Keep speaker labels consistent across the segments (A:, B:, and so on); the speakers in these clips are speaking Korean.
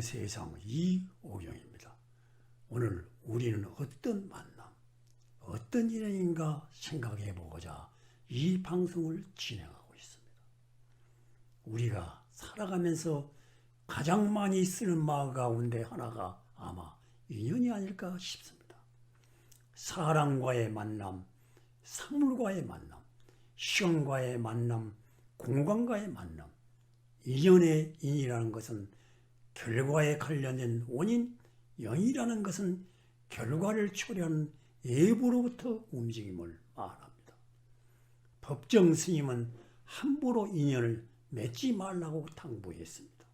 A: 세상 이오경입니다. 오늘 우리는 어떤 만남, 어떤 인연인가 생각해 보고자 이 방송을 진행하고 있습니다. 우리가 살아가면서 가장 많이 쓰는 말 가운데 하나가 아마 인연이 아닐까 싶습니다. 사람과의 만남, 사물과의 만남, 시간과의 만남, 공간과의 만남, 인연의 인이라는 것은 결과에 관련된 원인, 영이라는 것은 결과를 초래하는 예부로부터 움직임을 말합니다. 법정 스님은 함부로 인연을 맺지 말라고 당부했습니다.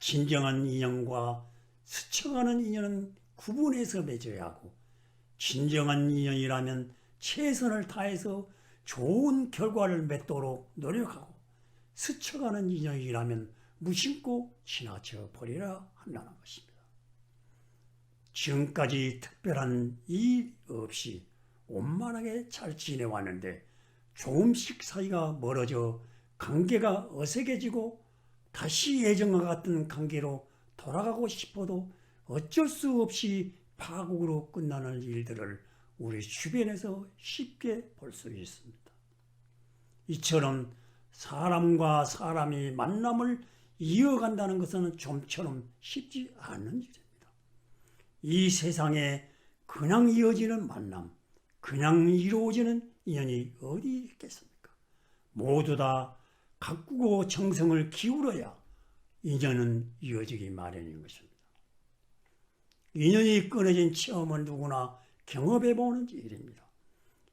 A: 진정한 인연과 스쳐가는 인연은 구분해서 맺어야 하고 진정한 인연이라면 최선을 다해서 좋은 결과를 맺도록 노력하고 스쳐가는 인연이라면 무심코 지나쳐 버리라 한다는 것입니다. 지금까지 특별한 일 없이 원만하게 잘 지내왔는데 조금씩 사이가 멀어져 관계가 어색해지고 다시 예전과 같은 관계로 돌아가고 싶어도 어쩔 수 없이 파국으로 끝나는 일들을 우리 주변에서 쉽게 볼 수 있습니다. 이처럼 사람과 사람이 만남을 이어간다는 것은 좀처럼 쉽지 않은 일입니다. 이 세상에 그냥 이어지는 만남, 그냥 이루어지는 인연이 어디 있겠습니까? 모두 다 가꾸고 정성을 기울여야 인연은 이어지기 마련인 것입니다. 인연이 끊어진 체험은 누구나 경험해 보는 일입니다.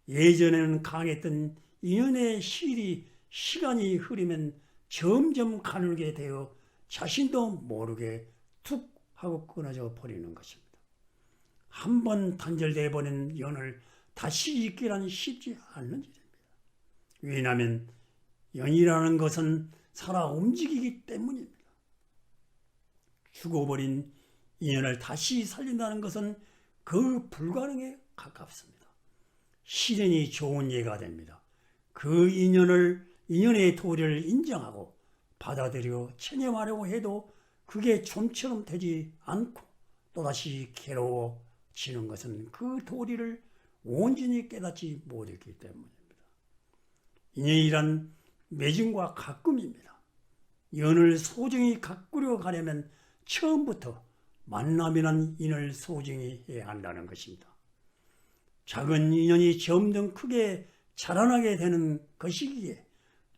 A: 예전에는 강했던 인연의 실이 시간이 흐르면 점점 가늘게 되어 자신도 모르게 툭 하고 끊어져 버리는 것입니다. 한 번 단절되어 버린 연을 다시 잇기란 쉽지 않는 일입니다. 왜냐하면 연이라는 것은 살아 움직이기 때문입니다. 죽어버린 인연을 다시 살린다는 것은 그 불가능에 가깝습니다. 시련이 좋은 예가 됩니다. 그 인연을 인연의 도리를 인정하고 받아들여 체념하려고 해도 그게 좀처럼 되지 않고 또다시 괴로워지는 것은 그 도리를 온전히 깨닫지 못했기 때문입니다. 인연이란 매진과 가끔입니다. 연을 소중히 가꾸려 가려면 처음부터 만남이란 인을 소중히 해야 한다는 것입니다. 작은 인연이 점점 크게 자라나게 되는 것이기에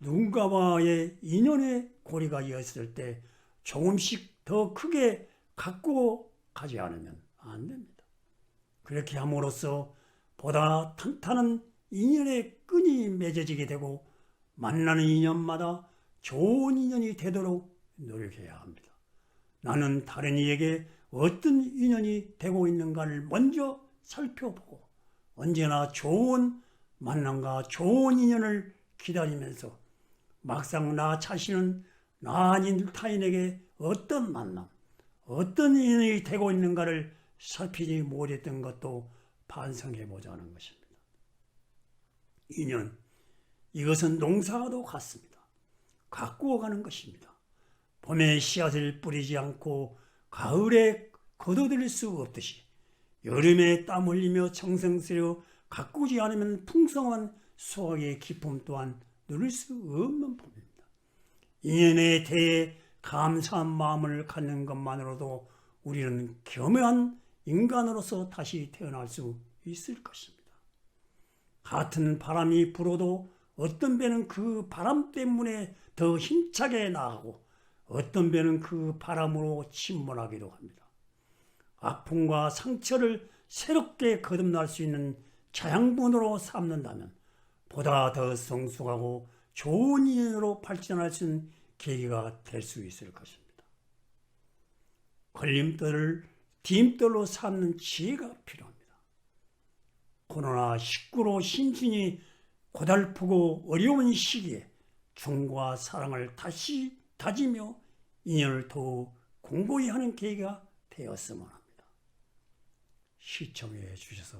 A: 누군가와의 인연의 고리가 이었을 때 조금씩 더 크게 갖고 가지 않으면 안 됩니다. 그렇게 함으로써 보다 탄탄한 인연의 끈이 맺어지게 되고 만나는 인연마다 좋은 인연이 되도록 노력해야 합니다. 나는 다른 이에게 어떤 인연이 되고 있는가를 먼저 살펴보고 언제나 좋은 만남과 좋은 인연을 기다리면서 막상 나 자신은 나 아닌 타인에게 어떤 만남, 어떤 인연이 되고 있는가를 살피지 못했던 것도 반성해 보자는 것입니다. 인연, 이것은 농사와도 같습니다. 가꾸어 가는 것입니다. 봄에 씨앗을 뿌리지 않고 가을에 거둬들일 수 없듯이 여름에 땀 흘리며 정성 쓰려 가꾸지 않으면 풍성한 수확의 기쁨 또한 누릴 수 없는 법입니다. 인연에 대해 감사한 마음을 갖는 것만으로도 우리는 겸허한 인간으로서 다시 태어날 수 있을 것입니다. 같은 바람이 불어도 어떤 배는 그 바람 때문에 더 힘차게 나가고 어떤 배는 그 바람으로 침몰하기도 합니다. 아픔과 상처를 새롭게 거듭날 수 있는 자양분으로 삼는다면 보다 더 성숙하고 좋은 인연으로 발전할 수 있는 계기가 될 수 있을 것입니다. 걸림돌을 디딤돌로 삼는 지혜가 필요합니다. 코로나19로 심신이 고달프고 어려운 시기에 중과 사랑을 다시 다지며 인연을 더욱 공고히 하는 계기가 되었으면 합니다. 시청해 주셔서